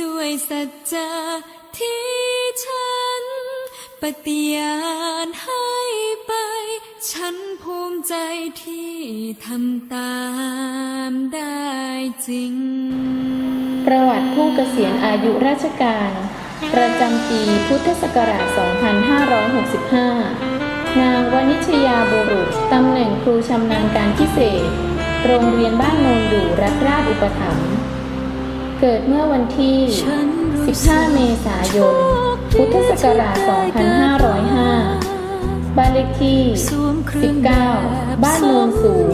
ด้วยสัจจะที่ฉัน ปฏิญาณให้ไป ฉันภูมิใจที่ทำตามได้จริง ประวัติผู้เกษียณอายุราชการ ประจำปีพุทธศักราช 2565 นางวณิชยาบุรุษ ตำแหน่งครูชำนาญการพิเศษ โรงเรียนบ้านโนนดูรัฐราชอุปถัมภ์ เกิดเมื่อวันที่ 15 เมษายน พุทธศักราช 2505 บ้านเลขที่ 19 บ้านโนนสูง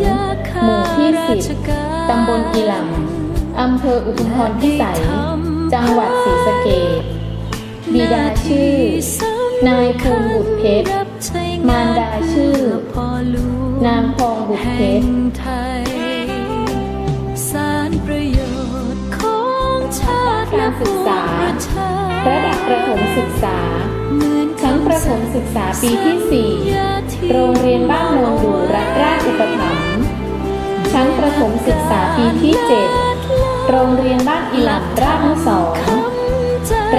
หมู่ที่ 10 ตำบลอีหลำอำเภออุทุมพรพิสัย จังหวัดศรีสะเกษบิดาชื่อ นายภูลบุตรเพชร มารดาชื่อ นางพองบุตรเพชร ประถมศึกษา ชั้นประถมศึกษาปีที่ 4 โรงเรียนบ้านโนนดูรัฐราชอุปถัมภ์ชั้นประถมศึกษาปีที่ 7 โรงเรียนบ้านอีหลัมราชนุสร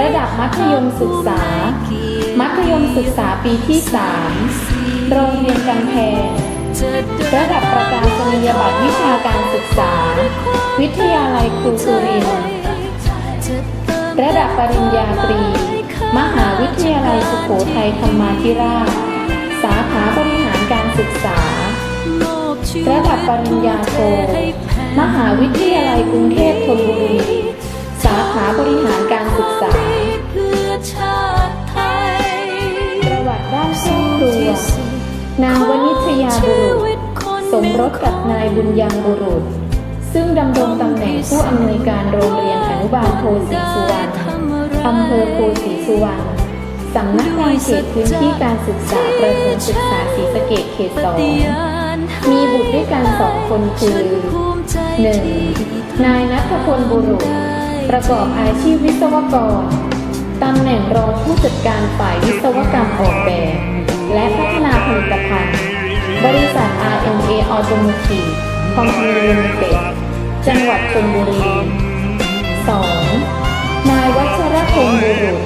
ระดับมัธยมศึกษา มัธยมศึกษาปีที่ 3 โรงเรียนกำแพง ระดับประกาศนียบัตรวิชาการศึกษา วิทยาลัยครูสุรินทร์ ระดับปริญญาตรี มหาวิทยาลัยสุโขทัยธรรมาธิราช สาขาบริหารการศึกษา ระดับปริญญาโท มหาวิทยาลัยกรุงเทพธนบุรี สาขาบริหารการศึกษา ประวัติด้านครอบครัวนางวณิชยาบุรุษ สมรสกับนายบุญยังบุรุษ ซึ่งดำรงตำแหน่งผู้อำนวยการโรงเรียนอนุบาลโพสีสุวรรณอำเภอโพสีสุวรรณสำนักงานเขตพื้นที่การศึกษาประถมศึกษาศรีสะเกษเขตสองมีบุตรด้วยกันสองคนคือ 1. นายนัทพลบุรุษ ประกอบอาชีพวิศวกรตำแหน่งรองผู้จัดการฝ่ายวิศวกรรมออกแบบ และพัฒนาผลิตภัณฑ์ บริษัท RMA Automotive Company Limited จังหวัดชลบุรี 2. นายวัชรพงศ์บุรุษ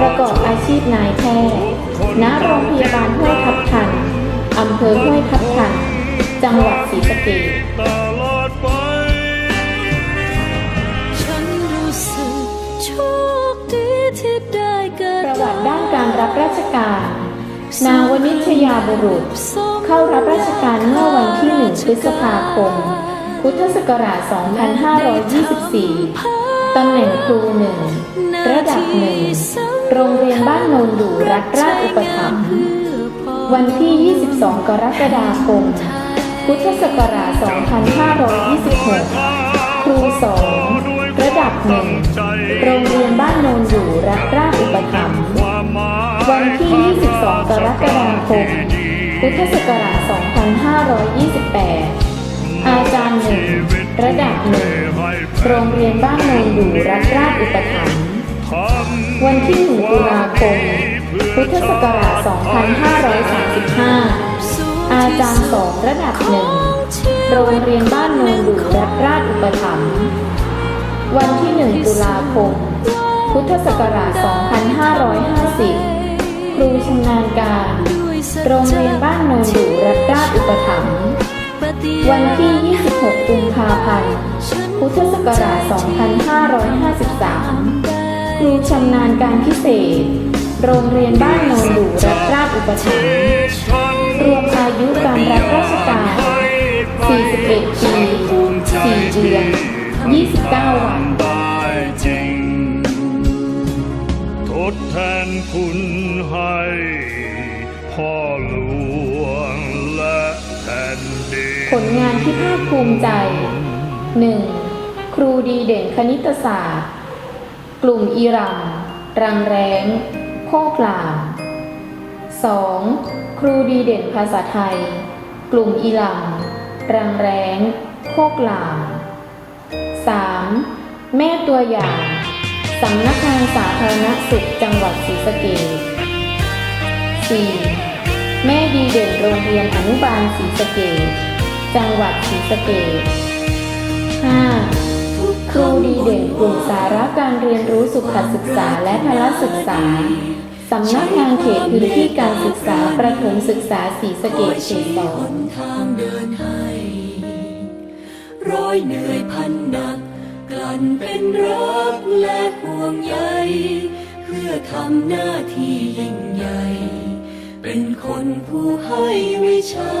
ประกอบอาชีพนายแพทย์ณโรงพยาบาลห้วยทับทันอำเภอห้วยทับทัน จังหวัดศรีสะเกษตลอดไปฉันรู้สึกโชคดีที่ได้เกิดประวัติด้านการรับราชการ นาวณิชยาบุรุษ เข้ารับราชการเมื่อวันที่ 1 พฤษภาคม พุทธศักราช 2524 ตำแหน่งครูหนึ่ง ระดับหนึ่ง โรงเรียนบ้านโนนดูรัฐราชอุปถัมภ์ วันที่ 22 กรกฎาคม พุทธศักราช 2526 ครูสองระดับหนึ่ง โรงเรียนบ้านโนนดูรัฐราชอุปถัมภ์ วันที่ 22 กรกฎาคม พุทธศักราช 2528 อาจารย์หนึ่ง ระดับหนึ่ง โรงเรียนบ้านโนนดูรัฐราชอุปถัมภ์ วันที่1ตุลาคม พุทธศักราช 2535 อาจารย์สองระดับหนึ่ง โรงเรียนบ้านโนนดูรัฐราชอุปถัมภ์ วันที่1ตุลาคม พุทธศักราช 2550 ครูชำนาญการ โรงเรียนบ้านโนนดูรัฐราชอุปถัมภ์วันที่ 26 กุมภาพันธ์ พุทธศักราช 2553 ครูชำนาญการพิเศษ โรงเรียนบ้านโนนดูรัฐราชอุปถัมภ์รวมอายุการรับราชการ 41 ปี 4 เดือน 29 วันได้จริงทดแทนคุณให้ ผลงานที่ภาคภูมิใจ 1. ครูดีเด่นคณิตศาสตร์ กลุ่มอีรัมรังแร้ง โคกลาม 2. ครูดีเด่นภาษาไทย กลุ่มอีลัมรังแร้ง โคกลาม 3. แม่ตัวอย่าง สำนักงานสาธารณสุขจังหวัดศรีสะเกษ 4. แม่ดีเด่นโรงเรียนอนุบาลศรีสะเกษ จังหวัดศรีสะเกษ 5. ครูดีเด่นกลุ่มสาระการเรียนรู้สุขศึกษาและพละศึกษา สำนักงานเขตพื้นที่การศึกษาประถมศึกษาศรีสะเกษเขตสองร้อยเหนื่อยพันหนัก กลั่นเป็นรักและห่วงใยเพื่อทำหน้าที่ยิ่งใหญ่ เป็นคนผู้ให้วิชา